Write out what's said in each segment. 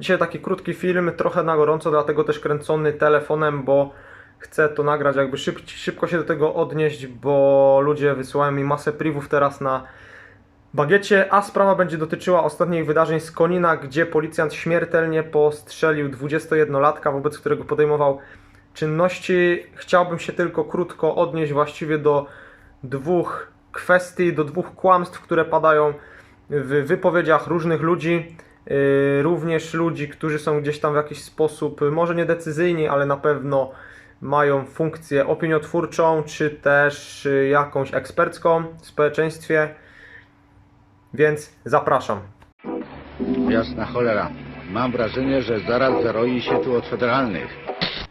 Dzisiaj taki krótki film, trochę na gorąco, dlatego też kręcony telefonem, bo chcę to nagrać, jakby szyb, szybko się do tego odnieść, bo ludzie wysyłają mi masę privów teraz na bagiecie, a sprawa będzie dotyczyła ostatnich wydarzeń z Konina, gdzie policjant śmiertelnie postrzelił 21-latka, wobec którego podejmował czynności. Chciałbym się tylko krótko odnieść właściwie do dwóch kwestii, do dwóch kłamstw, które padają w wypowiedziach różnych ludzi, również ludzi, którzy są gdzieś tam w jakiś sposób, może nie decyzyjni, ale na pewno mają funkcję opiniotwórczą, czy też yy, jakąś ekspercką w społeczeństwie. Więc zapraszam. Jasna cholera. Mam wrażenie, że zaraz zaroi się tu od federalnych.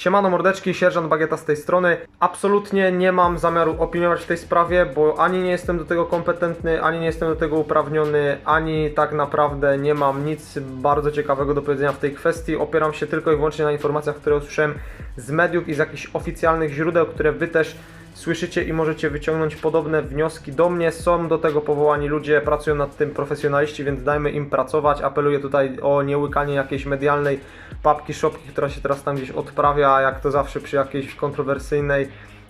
Siemano mordeczki, sierżant Bagieta z tej strony. Absolutnie nie mam zamiaru opiniować w tej sprawie, bo ani nie jestem do tego kompetentny, ani nie jestem do tego uprawniony, ani tak naprawdę nie mam nic bardzo ciekawego do powiedzenia w tej kwestii. Opieram się tylko i wyłącznie na informacjach, które usłyszałem z mediów i z jakichś oficjalnych źródeł, które wy też słyszycie i możecie wyciągnąć podobne wnioski do mnie. Są do tego powołani ludzie, pracują nad tym profesjonaliści, więc dajmy im pracować. Apeluję tutaj o niełykanie jakiejś medialnej papki, szopki, która się teraz tam gdzieś odprawia, jak to zawsze przy jakiejś kontrowersyjnej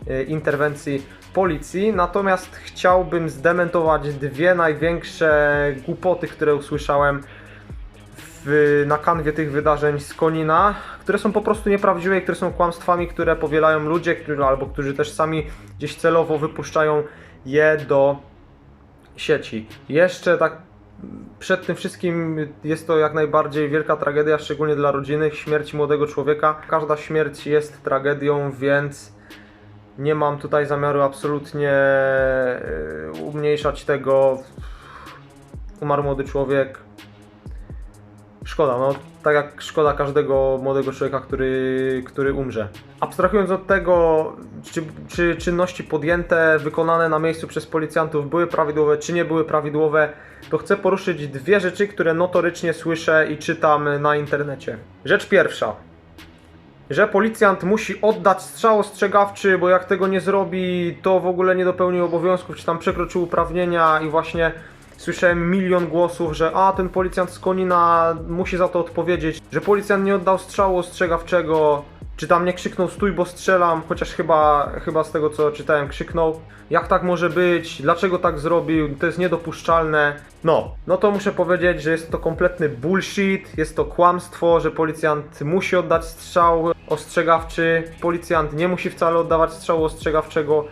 e, interwencji policji. Natomiast chciałbym zdementować dwie największe głupoty, które usłyszałem w, na kanwie tych wydarzeń z Konina, które są po prostu nieprawdziwe i które są kłamstwami, które powielają ludzie, którzy, albo którzy też sami gdzieś celowo wypuszczają je do sieci. Jeszcze tak przed tym wszystkim jest to jak najbardziej wielka tragedia, szczególnie dla rodziny, śmierć młodego człowieka. Każda śmierć jest tragedią, więc nie mam tutaj zamiaru absolutnie e, umniejszać tego. Umarł młody człowiek, Szkoda, no tak jak szkoda każdego młodego człowieka, który, który umrze. Abstrahując od tego, czy, czy czynności podjęte, wykonane na miejscu przez policjantów były prawidłowe, czy nie były prawidłowe, to chcę poruszyć dwie rzeczy, które notorycznie słyszę i czytam na internecie. Rzecz pierwsza. Że policjant musi oddać strzał ostrzegawczy, bo jak tego nie zrobi, to w ogóle nie dopełnił obowiązków, czy tam przekroczył uprawnienia i właśnie Słyszałem milion głosów, że a ten policjant z Konina musi za to odpowiedzieć, że policjant nie oddał strzału ostrzegawczego, czy tam nie krzyknął stój, bo strzelam, chociaż chyba, chyba z tego co czytałem krzyknął. Jak tak może być? Dlaczego tak zrobił? To jest niedopuszczalne. No, no to muszę powiedzieć, że jest to kompletny bullshit, jest to kłamstwo, że policjant musi oddać strzał ostrzegawczy. Policjant nie musi wcale oddawać strzału ostrzegawczego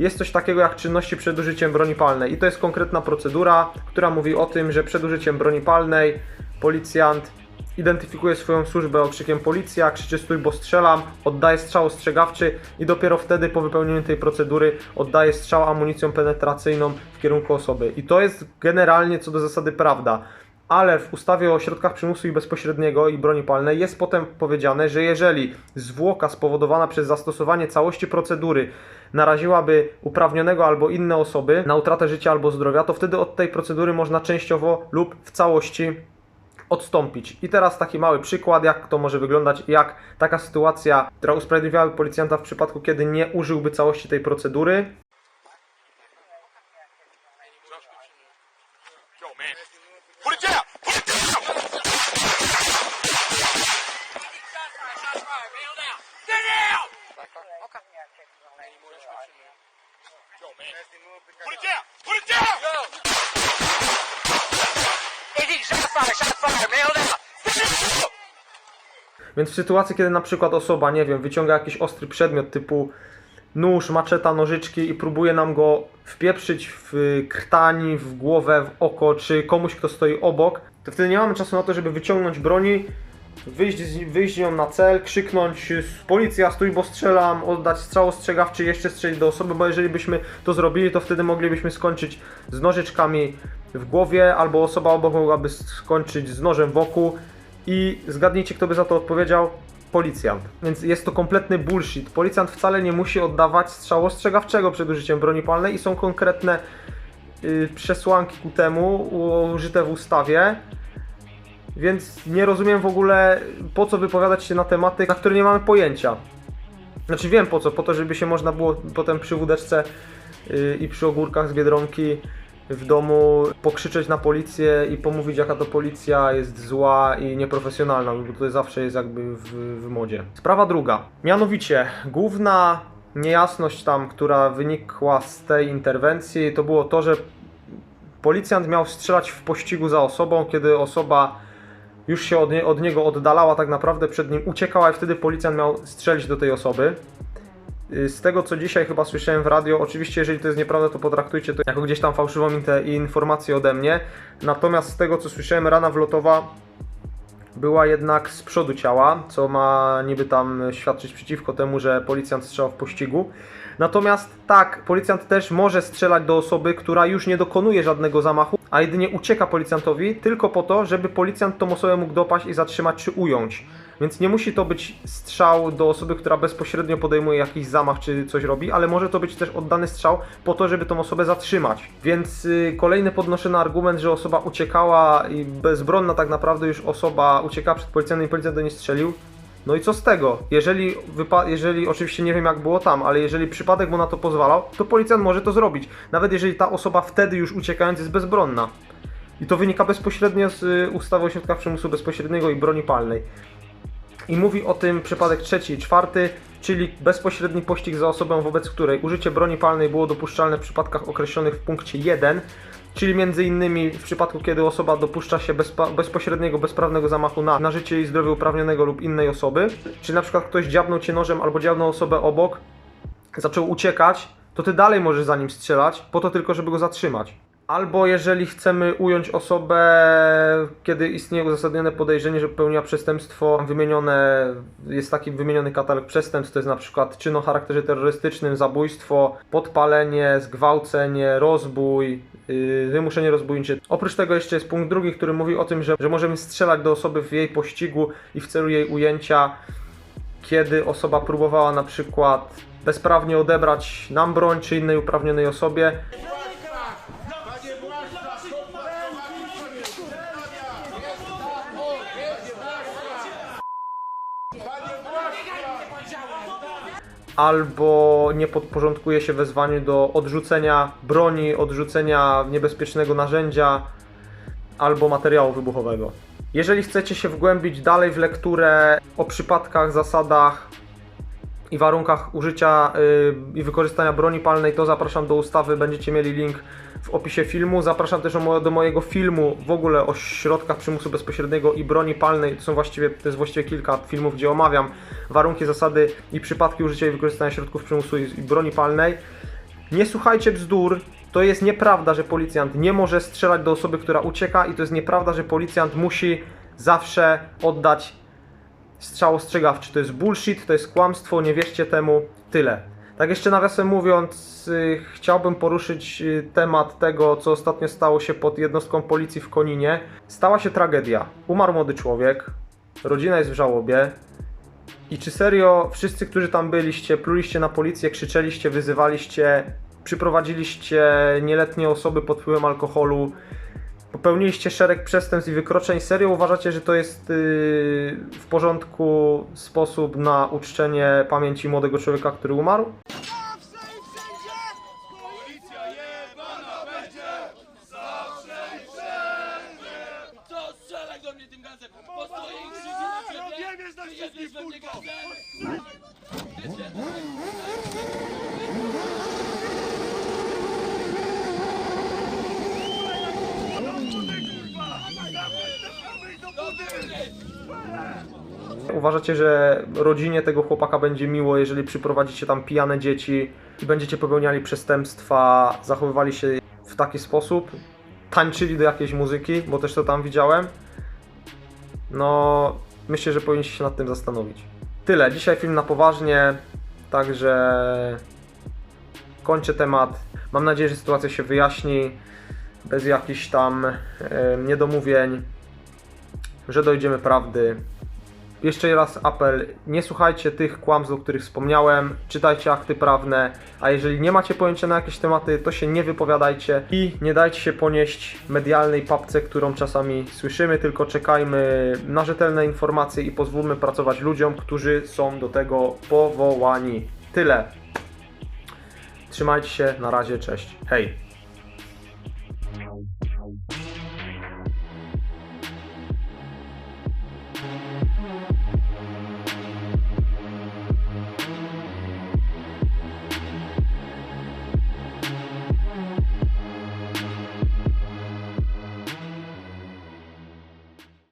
jest coś takiego jak czynności przed użyciem broni palnej i to jest konkretna procedura, która mówi o tym, że przed użyciem broni palnej policjant identyfikuje swoją służbę okrzykiem policja, krzyczy stój, bo strzelam, oddaje strzał ostrzegawczy i dopiero wtedy po wypełnieniu tej procedury oddaje strzał amunicją penetracyjną w kierunku osoby. I to jest generalnie co do zasady prawda. Ale w ustawie o środkach przymusu i bezpośredniego i broni palnej jest potem powiedziane, że jeżeli zwłoka spowodowana przez zastosowanie całości procedury naraziłaby uprawnionego albo inne osoby na utratę życia albo zdrowia, to wtedy od tej procedury można częściowo lub w całości odstąpić. I teraz taki mały przykład, jak to może wyglądać, jak taka sytuacja, która usprawiedliwiałaby policjanta w przypadku, kiedy nie użyłby całości tej procedury. Yo, man. Put it down! Put it down! Yo, man. Put it down! Put it down! Easy, shot fire, shot fire, man, hold out. Więc w sytuacji, kiedy na przykład osoba, nie wiem, wyciąga jakiś ostry przedmiot typu nóż, maczeta, nożyczki i próbuje nam go wpieprzyć w krtani, w głowę, w oko, czy komuś, kto stoi obok, to wtedy nie mamy czasu na to, żeby wyciągnąć broni, wyjść z, wyjść nią na cel, krzyknąć policja, stój, bo strzelam, oddać strzał ostrzegawczy, jeszcze strzelić do osoby, bo jeżeli byśmy to zrobili, to wtedy moglibyśmy skończyć z nożyczkami w głowie, albo osoba obok mogłaby skończyć z nożem wokół i zgadnijcie, kto by za to odpowiedział? Policjant. Więc jest to kompletny bullshit. Policjant wcale nie musi oddawać strzału ostrzegawczego przed użyciem broni palnej i są konkretne y, przesłanki ku temu użyte w ustawie. Więc nie rozumiem w ogóle po co wypowiadać się na tematy, na które nie mamy pojęcia. Znaczy wiem po co, po to żeby się można było potem przy wódeczce yy, i przy ogórkach z Biedronki w domu, pokrzyczeć na policję i pomówić jaka to policja jest zła i nieprofesjonalna, bo to zawsze jest jakby w, w modzie. Sprawa druga. Mianowicie, główna niejasność tam, która wynikła z tej interwencji, to było to, że policjant miał strzelać w pościgu za osobą, kiedy osoba już się od, nie, od niego oddalała, tak naprawdę przed nim uciekała i wtedy policjant miał strzelić do tej osoby. Y, Z tego co dzisiaj chyba słyszałem w radio, oczywiście jeżeli to jest nieprawda, to potraktujcie to jako gdzieś tam fałszywą informację ode mnie. Natomiast z tego co słyszałem, rana wlotowa była jednak z przodu ciała, co ma niby tam świadczyć przeciwko temu, że policjant strzelał w pościgu. Natomiast tak, policjant też może strzelać do osoby, która już nie dokonuje żadnego zamachu, a jedynie ucieka policjantowi tylko po to, żeby policjant tą osobę mógł dopaść i zatrzymać czy ująć. Więc nie musi to być strzał do osoby, która bezpośrednio podejmuje jakiś zamach czy coś robi, ale może to być też oddany strzał po to, żeby tą osobę zatrzymać. Więc y, kolejny podnoszę na argument, że osoba uciekała i bezbronna tak naprawdę już osoba uciekała przed policjantem i policjant do niej strzelił. No i co z tego? Jeżeli, jeżeli oczywiście nie wiem jak było tam, ale jeżeli przypadek mu na to pozwalał, to policjant może to zrobić. Nawet jeżeli ta osoba wtedy już uciekając jest bezbronna. I to wynika bezpośrednio z y, ustawy o środkach przymusu bezpośredniego i broni palnej. I mówi o tym przypadek trzeci i czwarty, czyli bezpośredni pościg za osobą, wobec której użycie broni palnej było dopuszczalne w przypadkach określonych w punkcie 1, czyli między innymi w przypadku, kiedy osoba dopuszcza się bezpośredniego, bezprawnego zamachu na, na życie i zdrowie uprawnionego lub innej osoby, czyli na przykład ktoś dziabnął cię nożem albo dziabnął osobę obok, zaczął uciekać, to ty dalej możesz za nim strzelać, po to tylko, żeby go zatrzymać. Albo jeżeli chcemy ująć osobę, kiedy istnieje uzasadnione podejrzenie, że popełniła przestępstwo, wymienione, jest taki wymieniony katalog przestępstw, to jest na przykład czyn o charakterze terrorystycznym, zabójstwo, podpalenie, zgwałcenie, rozbój, wymuszenie rozbójnicze. Oprócz tego jeszcze jest punkt drugi, który mówi o tym, że, że możemy strzelać do osoby w jej pościgu i w celu jej ujęcia, kiedy osoba próbowała na przykład bezprawnie odebrać nam broń czy innej uprawnionej osobie, albo nie podporządkuje się wezwaniu do odrzucenia broni, odrzucenia niebezpiecznego narzędzia albo materiału wybuchowego. Jeżeli chcecie się wgłębić dalej w lekturę o przypadkach, zasadach i warunkach użycia y, i wykorzystania broni palnej, to zapraszam do ustawy, będziecie mieli link w opisie filmu. Zapraszam też do, mo- do mojego filmu w ogóle o środkach przymusu bezpośredniego i broni palnej. To są właściwie, to jest właściwie kilka filmów, gdzie omawiam warunki, zasady i przypadki użycia i wykorzystania środków przymusu i, i broni palnej. Nie słuchajcie bzdur. To jest nieprawda, że policjant nie może strzelać do osoby, która ucieka, i to jest nieprawda, że policjant musi zawsze oddać strzał ostrzegawczy. To jest bullshit, to jest kłamstwo, nie wierzcie temu. Tyle. Tak jeszcze nawiasem mówiąc, y, chciałbym poruszyć y, temat tego, co ostatnio stało się pod jednostką policji w Koninie. Stała się tragedia. Umarł młody człowiek, rodzina jest w żałobie. I czy serio wszyscy, którzy tam byliście, pluliście na policję, krzyczeliście, wyzywaliście, przyprowadziliście nieletnie osoby pod wpływem alkoholu, popełniliście szereg przestępstw i wykroczeń, serio uważacie, że to jest yy, w porządku sposób na uczczenie pamięci młodego człowieka, który umarł? Strzelaj do mnie tym gazem? I krzyczę na ciebie! Wiesz na wszystkich, jedziesz we mnie kurwo! gazem! Uważacie, że rodzinie tego chłopaka będzie miło, jeżeli przyprowadzicie tam pijane dzieci i będziecie popełniali przestępstwa, zachowywali się w taki sposób, tańczyli do jakiejś muzyki, bo też to tam widziałem. No, myślę, że powinniście się nad tym zastanowić. Tyle, dzisiaj film na poważnie, także kończę temat. Mam nadzieję, że sytuacja się wyjaśni bez jakichś tam e, niedomówień, że dojdziemy prawdy. Jeszcze raz apel, nie słuchajcie tych kłamstw, o których wspomniałem, czytajcie akty prawne, a jeżeli nie macie pojęcia na jakieś tematy, to się nie wypowiadajcie i nie dajcie się ponieść medialnej papce, którą czasami słyszymy, tylko czekajmy na rzetelne informacje i pozwólmy pracować ludziom, którzy są do tego powołani. Tyle. Trzymajcie się, na razie, cześć. Hej.